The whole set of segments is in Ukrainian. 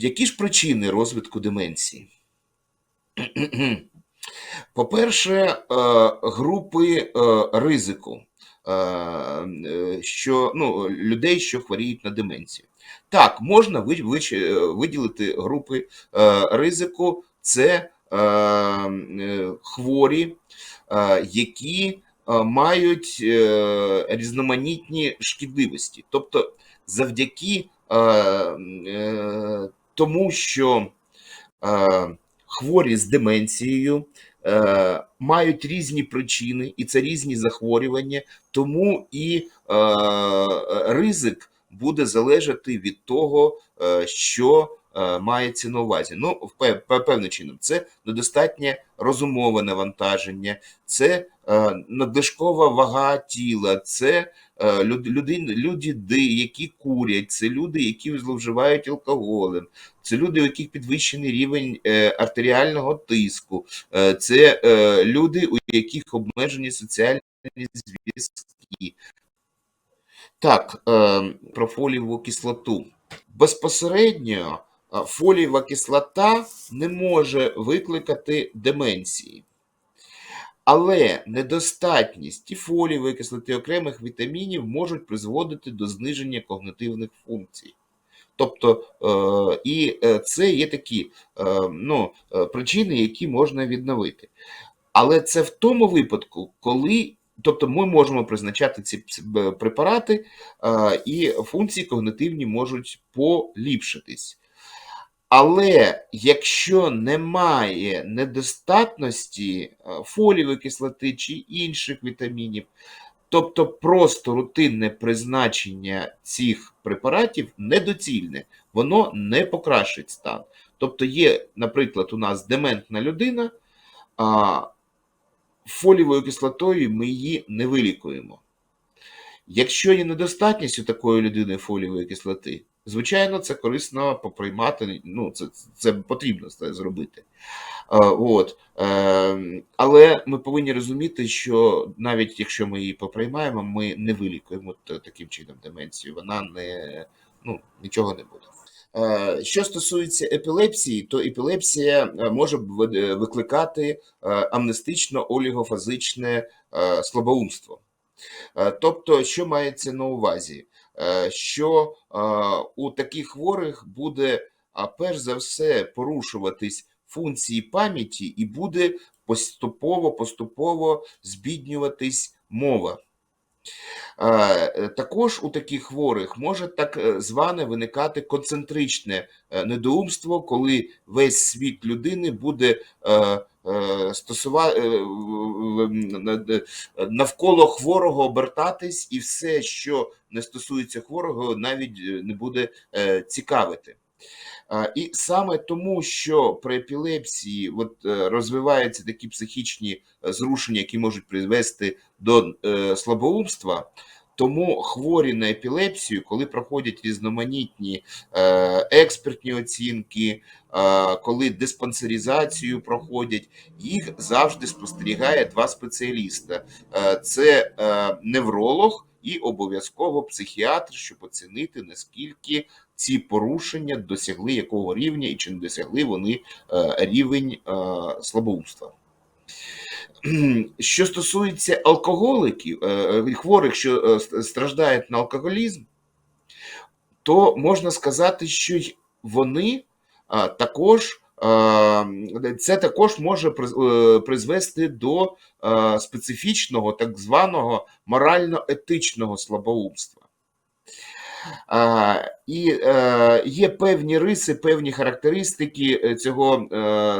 які ж причини розвитку деменції? По-перше, е, групи е, ризику, е, що, ну, людей, що хворіють на деменцію. Так, можна виділити групи ризику, це хворі, які мають різноманітні шкідливості. Тобто, завдяки тому, що е, хворі з деменцією е, мають різні причини, і це різні захворювання, тому і е, ризик буде залежати від того, е, що е, мається на увазі. Ну, певним чином, це недостатнє розумове навантаження, це е, надлишкова вага тіла, це е, люди, люди, які курять, це люди, які зловживають алкоголем, це люди, у яких підвищений рівень е, артеріального тиску, е, це е, люди, у яких обмежені соціальні зв'язки. Так, е, про фолієву кислоту. Безпосередньо е, фолієва кислота не може викликати деменції. Але недостатність і фолієвої кислоти окремих вітамінів можуть призводити до зниження когнитивних функцій. Тобто, е, і е, це є такі е, ну, е, причини, які можна відновити. Але це в тому випадку, коли тобто ми можемо призначати ці препарати, е, і функції когнитивні можуть поліпшитись. Але якщо немає недостатності е, фолієвої кислоти чи інших вітамінів, тобто просто рутинне призначення цих препаратів недоцільне, воно не покращить стан. Тобто є, наприклад, у нас дементна людина, а фолієвою кислотою ми її не вилікуємо. Якщо є недостатність у такої людини фолієвої кислоти, звичайно, це корисно поприймати, ну, це, це потрібно це зробити. От. Е, Але ми повинні розуміти, що навіть якщо ми її поприймаємо, ми не вилікуємо таким чином деменцію. Вона не, ну, нічого не буде. Е, Що стосується епілепсії, то епілепсія е, може ви- викликати е, амнестично-олігофазичне е, слабоумство. Тобто, що мається на увазі? Е, Що е, у таких хворих буде, перш за все, порушуватись функції пам'яті і буде поступово поступово збіднюватись мова. Е, Також у таких хворих може так зване виникати концентричне недоумство, коли весь світ людини буде стосува... е, в- е, навколо хворого обертатись, і все, що не стосується хворого, навіть е, не буде цікавити. І саме тому, що при епілепсії от, розвиваються такі психічні зрушення, які можуть призвести до слабоумства, тому хворі на епілепсію, коли проходять різноманітні е, експертні оцінки, е, коли диспансеризацію проходять, їх завжди спостерігає два спеціаліста: Е, це невролог і обов'язково психіатр, щоб оцінити наскільки ці порушення досягли якого рівня і чи не досягли вони рівень слабоумства. Що стосується алкоголиків, е, е, хворих, що е, страждають на алкоголізм, то можна сказати, що вони також це також може призвести до специфічного так званого морально-етичного слабоумства. І є певні риси, певні характеристики цього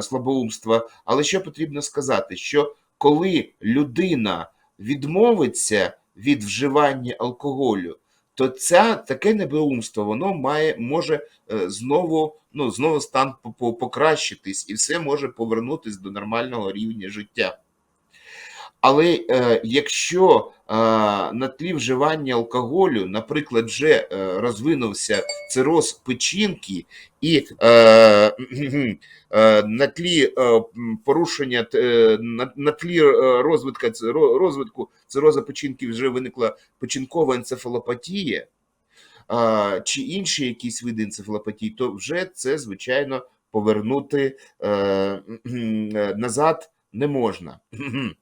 слабоумства. Але що потрібно сказати? Що коли людина відмовиться від вживання алкоголю, то ця таке небеумство воно має може е, знову ну знову стан по- по- покращитись, і все може повернутись до нормального рівня життя. Але е, якщо е, на тлі вживання алкоголю, наприклад, вже е, розвинувся цироз печінки, і на тлі порушення на, тлі розвитку, розвитку цироза печінки вже виникла печінкова енцефалопатія, чи інші якісь види енцефалопатії, то вже це, звичайно, повернути назад не можна.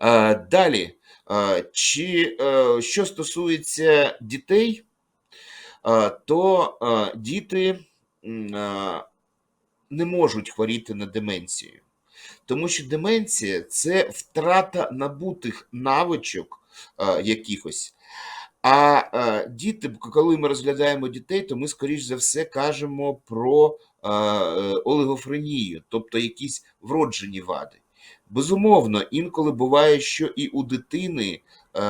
Е, Далі, е, чи е, що стосується дітей, то діти не можуть хворіти на деменцію. Тому що деменція це втрата набутих навичок якихось. А діти, коли ми розглядаємо дітей, то ми, скоріш за все, кажемо про олигофренію, тобто якісь вроджені вади. Безумовно, інколи буває, що і у дитини е,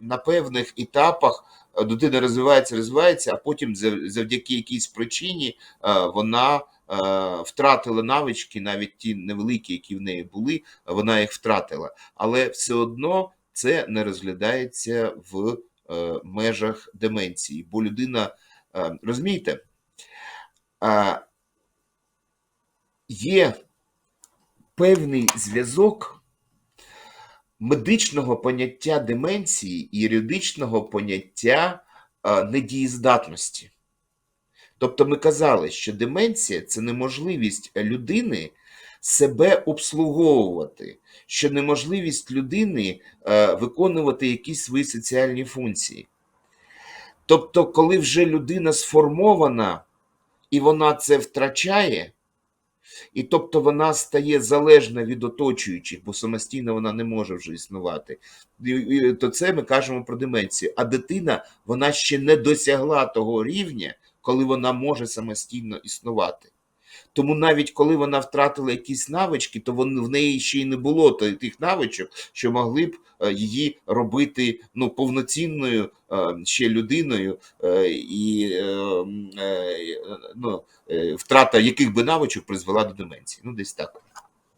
на певних етапах е, дитина розвивається, розвивається, а потім завдяки якійсь причині е, вона втратила навички, навіть ті невеликі, які в неї були, вона їх втратила. Але все одно це не розглядається в межах деменції, бо людина, розумієте, є певний зв'язок медичного поняття деменції і юридичного поняття е, недієздатності. Тобто ми казали, що деменція це неможливість людини себе обслуговувати, що неможливість людини е, виконувати якісь свої соціальні функції. Тобто, коли вже людина сформована і вона це втрачає, і тобто вона стає залежна від оточуючих, бо самостійно вона не може вже існувати, і- то це ми кажемо про деменцію. А дитина вона ще не досягла того рівня, коли вона може самостійно існувати. Тому навіть коли вона втратила якісь навички, то вон, в неї ще й не було тих навичок, що могли б е, її робити ну, повноцінною е, ще людиною, е, і ну, втрата яких би навичок призвела до деменції. Ну, десь так.